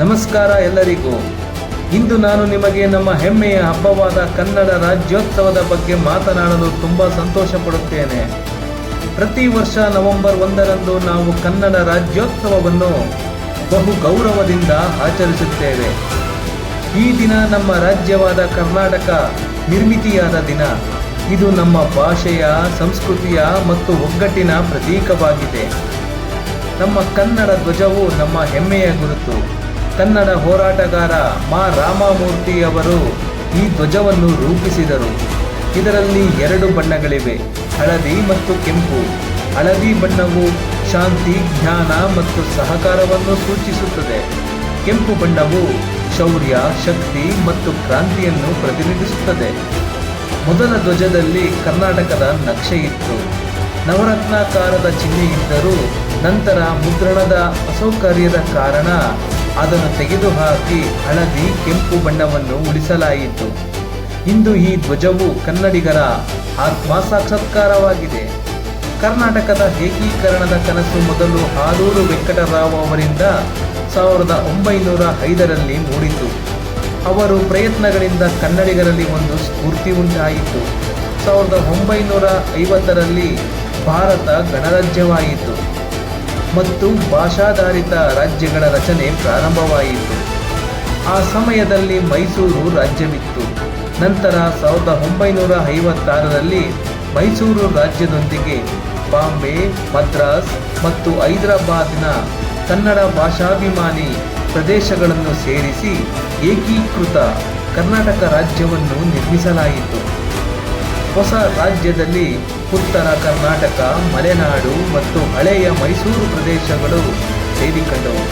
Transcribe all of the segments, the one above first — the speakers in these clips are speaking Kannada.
ನಮಸ್ಕಾರ ಎಲ್ಲರಿಗೂ. ಇಂದು ನಾನು ನಿಮಗೆ ನಮ್ಮ ಹೆಮ್ಮೆಯ ಹಬ್ಬವಾದ ಕನ್ನಡ ರಾಜ್ಯೋತ್ಸವದ ಬಗ್ಗೆ ಮಾತನಾಡಲು ತುಂಬ ಸಂತೋಷ ಪಡುತ್ತೇನೆ ಪ್ರತಿ ವರ್ಷ ನವೆಂಬರ್ ಒಂದರಂದು ನಾವು ಕನ್ನಡ ರಾಜ್ಯೋತ್ಸವವನ್ನು ಬಹು ಗೌರವದಿಂದ ಆಚರಿಸುತ್ತೇವೆ. ಈ ದಿನ ನಮ್ಮ ರಾಜ್ಯವಾದ ಕರ್ನಾಟಕ ನಿರ್ಮಿತಿಯಾದ ದಿನ. ಇದು ನಮ್ಮ ಭಾಷೆಯ, ಸಂಸ್ಕೃತಿಯ ಮತ್ತು ಒಗ್ಗಟ್ಟಿನ ಪ್ರತೀಕವಾಗಿದೆ. ನಮ್ಮ ಕನ್ನಡ ಧ್ವಜವು ನಮ್ಮ ಹೆಮ್ಮೆಯ ಗುರುತು. ಕನ್ನಡ ಹೋರಾಟಗಾರ ಮಾ. ರಾಮಮೂರ್ತಿ ಅವರು ಈ ಧ್ವಜವನ್ನು ರೂಪಿಸಿದರು. ಇದರಲ್ಲಿ ಎರಡು ಬಣ್ಣಗಳಿವೆ, ಹಳದಿ ಮತ್ತು ಕೆಂಪು. ಹಳದಿ ಬಣ್ಣವು ಶಾಂತಿ, ಜ್ಞಾನ ಮತ್ತು ಸಹಕಾರವನ್ನು ಸೂಚಿಸುತ್ತದೆ. ಕೆಂಪು ಬಣ್ಣವು ಶೌರ್ಯ, ಶಕ್ತಿ ಮತ್ತು ಕ್ರಾಂತಿಯನ್ನು ಪ್ರತಿನಿಧಿಸುತ್ತದೆ. ಮೊದಲ ಧ್ವಜದಲ್ಲಿ ಕರ್ನಾಟಕದ ನಕ್ಷೆ ಇತ್ತು. ನವರತ್ನಾಕಾರದ ಚಿಹ್ನೆ ಇದ್ದರೂ ನಂತರ ಮುದ್ರಣದ ಅಸೌಕರ್ಯದ ಕಾರಣ ಅದನ್ನು ತೆಗೆದುಹಾಕಿ ಹಳದಿ, ಕೆಂಪು ಬಣ್ಣವನ್ನು ಉಳಿಸಲಾಯಿತು. ಇಂದು ಈ ಧ್ವಜವು ಕನ್ನಡಿಗರ ಆತ್ಮಸಾಕ್ಷಾತ್ಕಾರವಾಗಿದೆ. ಕರ್ನಾಟಕದ ಏಕೀಕರಣದ ಕನಸು ಮೊದಲು ಆಲೂರು ವೆಂಕಟರಾವ್ ಅವರಿಂದ ಸಾವಿರದ ಒಂಬೈನೂರ ಐದರಲ್ಲಿ ಮೂಡಿತು. ಅವರು ಪ್ರಯತ್ನಗಳಿಂದ ಕನ್ನಡಿಗರಲ್ಲಿ ಒಂದು ಸ್ಫೂರ್ತಿ ಉಂಟಾಯಿತು. ಸಾವಿರದ ಒಂಬೈನೂರ ಐವತ್ತರಲ್ಲಿ ಭಾರತ ಗಣರಾಜ್ಯವಾಯಿತು. ಮತ್ತು ಭಾಷಾಧಾರಿತ ರಾಜ್ಯಗಳ ರಚನೆ ಪ್ರಾರಂಭವಾಯಿತು. ಆ ಸಮಯದಲ್ಲಿ ಮೈಸೂರು ರಾಜ್ಯವಿತ್ತು. ನಂತರ ಸಾವಿರದ ಒಂಬೈನೂರ ಐವತ್ತಾರರಲ್ಲಿ ಮೈಸೂರು ರಾಜ್ಯದೊಂದಿಗೆ ಬಾಂಬೆ, ಮದ್ರಾಸ್ ಮತ್ತು ಹೈದರಾಬಾದ್ನ ಕನ್ನಡ ಭಾಷಾಭಿಮಾನಿ ಪ್ರದೇಶಗಳನ್ನು ಸೇರಿಸಿ ಏಕೀಕೃತ ಕರ್ನಾಟಕ ರಾಜ್ಯವನ್ನು ನಿರ್ಮಿಸಲಾಯಿತು. ಹೊಸ ರಾಜ್ಯದಲ್ಲಿ ಉತ್ತರ ಕರ್ನಾಟಕ, ಮಲೆನಾಡು ಮತ್ತು ಹಳೆಯ ಮೈಸೂರು ಪ್ರದೇಶಗಳು ಸೇರಿಕೊಂಡವು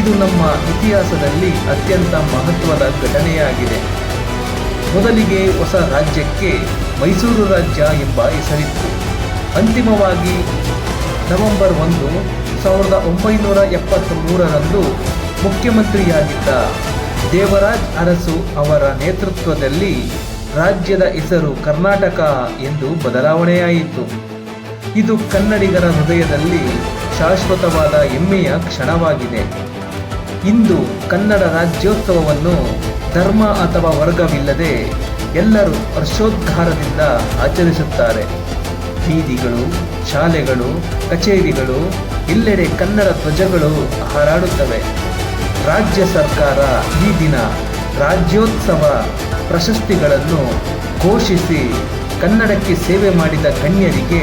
ಇದು ನಮ್ಮ ಇತಿಹಾಸದಲ್ಲಿ ಅತ್ಯಂತ ಮಹತ್ವದ ಘಟನೆಯಾಗಿದೆ. ಮೊದಲಿಗೆ ಹೊಸ ರಾಜ್ಯಕ್ಕೆ ಮೈಸೂರು ರಾಜ್ಯ ಎಂಬ ಹೆಸರಿತ್ತು. ಅಂತಿಮವಾಗಿ ನವೆಂಬರ್ ಒಂದು, ಸಾವಿರದ ಒಂಬೈನೂರ ಎಪ್ಪತ್ತ್ಮೂರರಂದು ಮುಖ್ಯಮಂತ್ರಿಯಾಗಿದ್ದ ದೇವರಾಜ್ ಅರಸು ಅವರ ನೇತೃತ್ವದಲ್ಲಿ ರಾಜ್ಯದ ಹೆಸರು ಕರ್ನಾಟಕ ಎಂದು ಬದಲಾವಣೆಯಾಯಿತು. ಇದು ಕನ್ನಡಿಗರ ಹೃದಯದಲ್ಲಿ ಶಾಶ್ವತವಾದ ಹೆಮ್ಮೆಯ ಕ್ಷಣವಾಗಿದೆ. ಇಂದು ಕನ್ನಡ ರಾಜ್ಯೋತ್ಸವವನ್ನು ಧರ್ಮ ಅಥವಾ ವರ್ಗವಿಲ್ಲದೆ ಎಲ್ಲರೂ ಹರ್ಷೋದ್ಗಾರದಿಂದ ಆಚರಿಸುತ್ತಾರೆ. ಬೀದಿಗಳು, ಶಾಲೆಗಳು, ಕಚೇರಿಗಳು, ಎಲ್ಲೆಡೆ ಕನ್ನಡ ಧ್ವಜಗಳು ಹಾರಾಡುತ್ತವೆ. ರಾಜ್ಯ ಸರ್ಕಾರ ಈ ದಿನ ರಾಜ್ಯೋತ್ಸವ ಪ್ರಶಸ್ತಿಗಳನ್ನು ಘೋಷಿಸಿ ಕನ್ನಡಕ್ಕೆ ಸೇವೆ ಮಾಡಿದ ಗಣ್ಯರಿಗೆ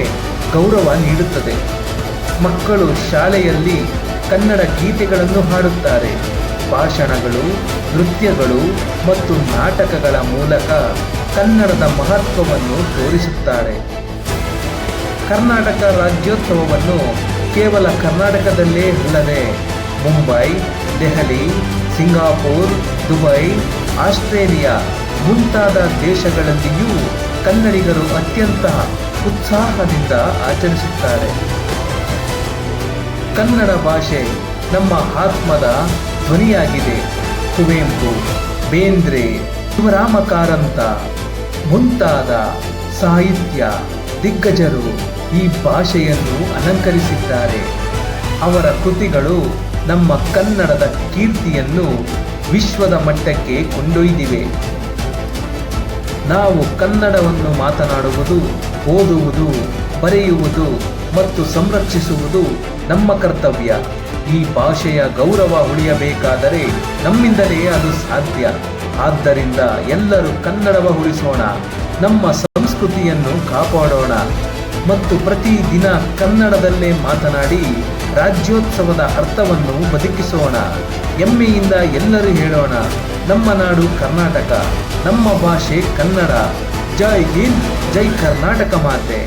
ಗೌರವ ನೀಡುತ್ತದೆ. ಮಕ್ಕಳು ಶಾಲೆಯಲ್ಲಿ ಕನ್ನಡ ಗೀತೆಗಳನ್ನು ಹಾಡುತ್ತಾರೆ. ಭಾಷಣಗಳು, ನೃತ್ಯಗಳು ಮತ್ತು ನಾಟಕಗಳ ಮೂಲಕ ಕನ್ನಡದ ಮಹತ್ವವನ್ನು ತೋರಿಸುತ್ತಾರೆ. ಕರ್ನಾಟಕ ರಾಜ್ಯೋತ್ಸವವನ್ನು ಕೇವಲ ಕರ್ನಾಟಕದಲ್ಲೇ ಅಲ್ಲದೆ Mumbai, Delhi, Singapore, Dubai, Australia ಮುಂತಾದ ದೇಶಗಳಲ್ಲಿಯೂ ಕನ್ನಡಿಗರು ಅತ್ಯಂತ ಉತ್ಸಾಹದಿಂದ ಆಚರಿಸುತ್ತಾರೆ. ಕನ್ನಡ ಭಾಷೆ ನಮ್ಮ ಆತ್ಮದ ಧ್ವನಿಯಾಗಿದೆ. ಕುವೆಂಪು, ಬೇಂದ್ರೆ ಶಿವರಾಮ ಕಾರಂತ ಮುಂತಾದ ಸಾಹಿತ್ಯ ದಿಗ್ಗಜರು ಈ ಭಾಷೆಯನ್ನು ಅಲಂಕರಿಸಿದ್ದಾರೆ. ಅವರ ಕೃತಿಗಳು ನಮ್ಮ ಕನ್ನಡದ ಕೀರ್ತಿಯನ್ನು ವಿಶ್ವದ ಮಟ್ಟಕ್ಕೆ ಕೊಂಡೊಯ್ದಿವೆ. ನಾವು ಕನ್ನಡವನ್ನು ಮಾತನಾಡುವುದು, ಓದುವುದು, ಬರೆಯುವುದು ಮತ್ತು ಸಂರಕ್ಷಿಸುವುದು ನಮ್ಮ ಕರ್ತವ್ಯ. ಈ ಭಾಷೆಯ ಗೌರವ ಉಳಿಯಬೇಕಾದರೆ ನಮ್ಮಿಂದಲೇ ಅದು ಸಾಧ್ಯ. ಆದ್ದರಿಂದ ಎಲ್ಲರೂ ಕನ್ನಡವ ಉಳಿಸೋಣ, ನಮ್ಮ ಸಂಸ್ಕೃತಿಯನ್ನು ಕಾಪಾಡೋಣ ಮತ್ತು ಪ್ರತಿದಿನ ಕನ್ನಡದಲ್ಲೇ ಮಾತನಾಡಿ ರಾಜ್ಯೋತ್ಸವದ ಅರ್ಥವನ್ನು ಬದುಕಿಸೋಣ. ಹೆಮ್ಮೆಯಿಂದ ಎಲ್ಲರೂ ಹೇಳೋಣ, ನಮ್ಮ ನಾಡು ಕರ್ನಾಟಕ, ನಮ್ಮ ಭಾಷೆ ಕನ್ನಡ. ಜೈ ಹಿಂದ್, ಜೈ ಕರ್ನಾಟಕ ಮಾತೆ.